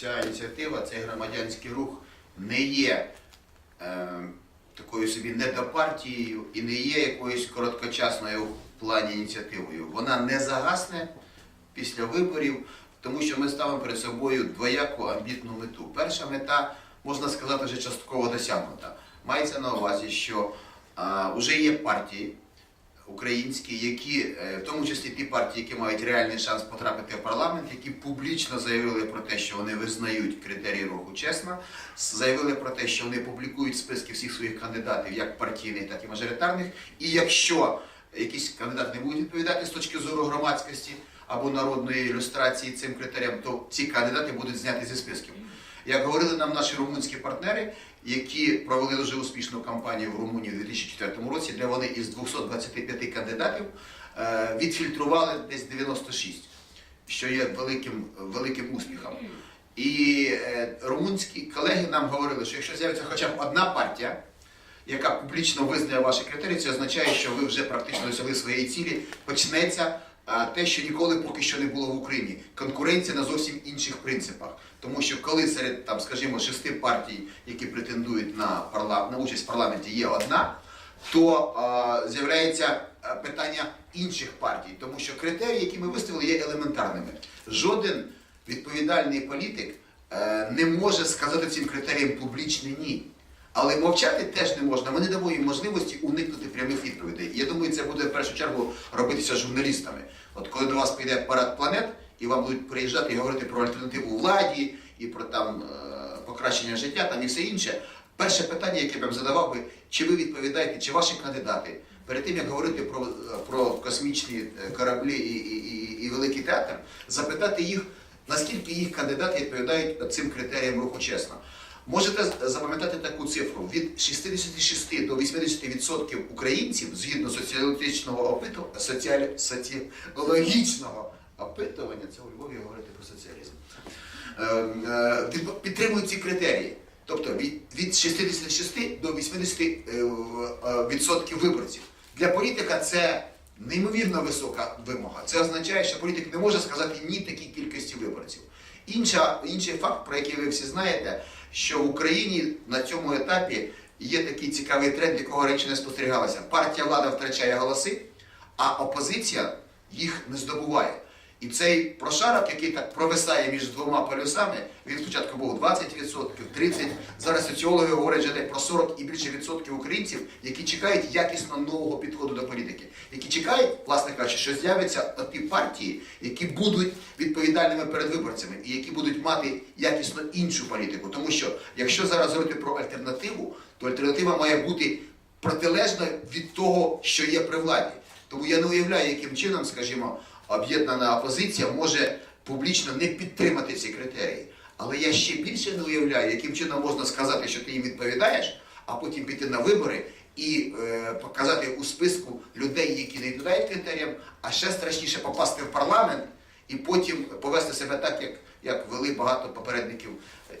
ця ініціатива, цей громадянський рух не є е, такою собі недопартією і не є якоюсь короткочасною в плані ініціативою. Вона не загасне після виборів, тому що ми ставимо перед собою двояку амбітну мету. Перша мета, можна сказати, вже частково досягнута. Мається на увазі, що вже є партії українські, які, е, в тому числі ті партії, які мають реальний шанс потрапити в парламент, які публічно заявили про те, що вони визнають критерії руху чесно, заявили про те, що вони публікують списки всіх своїх кандидатів, як партійних, так і мажоритарних. І якщо якісь кандидати не будуть відповідати з точки зору громадськості або народної ілюстрації цим критеріям, то ці кандидати будуть зняті зі списків. Як говорили нам наші румунські партнери, які провели дуже успішну кампанію в Румунії у 2004 році, де вони із 225 кандидатів е, відфільтрували десь 96, що є великим, великим успіхом. І е, румунські колеги нам говорили, що якщо з'явиться хоча б одна партія, яка публічно визнає ваші критерії, це означає, що ви вже практично досягли своєї цілі. Почнеться те, що ніколи поки що не було в Україні. Конкуренція на зовсім інших принципах. Тому що коли серед там, скажімо, шести партій, які претендують на парла... на участь в парламенті, є одна, то а, з'являється питання інших партій, тому що критерії, які ми виставили, є елементарними. Жоден відповідальний політик е, не може сказати цим критеріям публічне ні. Але мовчати теж не можна. Не дамо їм можливості уникнути прямих відповідей. І я думаю, це буде в першу чергу робитися журналістами. От коли до вас прийде парад планет, і вам будуть приїжджати і говорити про альтернативу владі і про там е, покращення життя там і все інше. Перше питання, яке я б задавав би, чи ви відповідаєте, чи ваші кандидати перед тим як говорити про, про космічні е, кораблі і, і, і, і великий театр, запитати їх, наскільки їх кандидати відповідають цим критеріям руху чесно. Можете запам'ятати таку цифру: від 66 до 80% українців, згідно соціологічного соціологічного опитування, це у Львові говорити про соціалізм, е, е, підтримують ці критерії. Тобто від, від 66 до 80% е, виборців. Для політика це неймовірно висока вимога. Це означає, що політик не може сказати ні такій кількості виборців. Інша, інший факт, про який ви всі знаєте, що в Україні на цьому етапі є такий цікавий тренд, якого раніше не спостерігалося. Партія влада втрачає голоси, а опозиція їх не здобуває. І цей прошарок, який так провисає між двома полюсами, він спочатку був 20%, 30%. Зараз соціологи говорять вже про 40 і більше відсотків українців, які чекають якісно нового підходу до політики, які чекають, власне кажучи, що з'являться ті партії, які будуть відповідальними перед виборцями і які будуть мати якісно іншу політику. Тому що якщо зараз говорити про альтернативу, то альтернатива має бути протилежна від того, що є при владі. Тому я не уявляю, яким чином, скажімо, об'єднана опозиція може публічно не підтримати ці критерії. Але я ще більше не уявляю, яким чином можна сказати, що ти їм відповідаєш, а потім піти на вибори і е, показати у списку людей, які не відповідають критеріям, а ще страшніше попасти в парламент і потім повести себе так, як, як вели багато попередників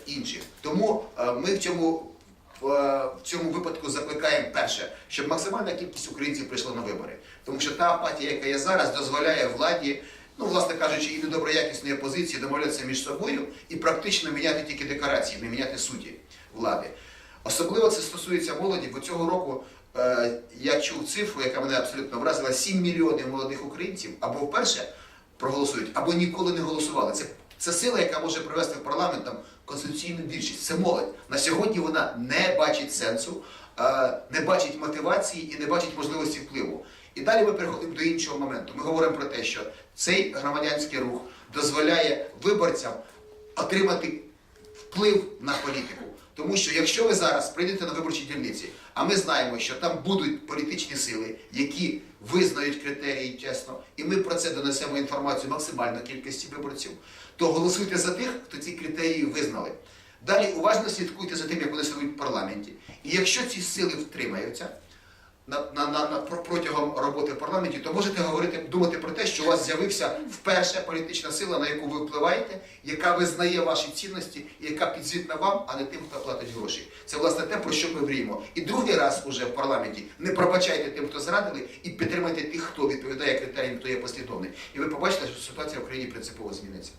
інших. Тому е, ми в цьому в е, цьому випадку закликаємо перше, щоб максимальна кількість українців прийшла на вибори. Тому що та апатія, яка є зараз, дозволяє владі, ну, власне кажучи, і недоброякісної опозиції домовлятися між собою і практично міняти тільки декорації, не міняти суті влади. Особливо це стосується молоді, бо цього року е, я чув цифру, яка мене абсолютно вразила: 7 мільйонів молодих українців або вперше проголосують, або ніколи не голосували. Це, це сила, яка може привести в парламент там конституційну більшість. Це молодь. На сьогодні вона не бачить сенсу, е, не бачить мотивації і не бачить можливості впливу. І далі ми переходимо до іншого моменту. Ми говоримо про те, що цей громадянський рух дозволяє виборцям отримати вплив на політику. Тому що якщо ви зараз прийдете на виборчі дільниці, а ми знаємо, що там будуть політичні сили, які визнають критерії чесно, і ми про це донесемо інформацію максимально кількості виборців, то голосуйте за тих, хто ці критерії визнали. Далі уважно слідкуйте за тим, як вони сидуть в парламенті. І якщо ці сили втримаються на, на, на, протягом роботи в парламенті, то можете говорити, думати про те, що у вас з'явився вперше політична сила, на яку ви впливаєте, яка визнає ваші цінності, і яка підзвітна вам, а не тим, хто платить гроші. Це власне те, про що ми мріємо. І другий раз уже в парламенті не пробачайте тим, хто зрадили, і підтримайте тих, хто відповідає критеріям, хто є послідовний. І ви побачите, що ситуація в Україні принципово зміниться.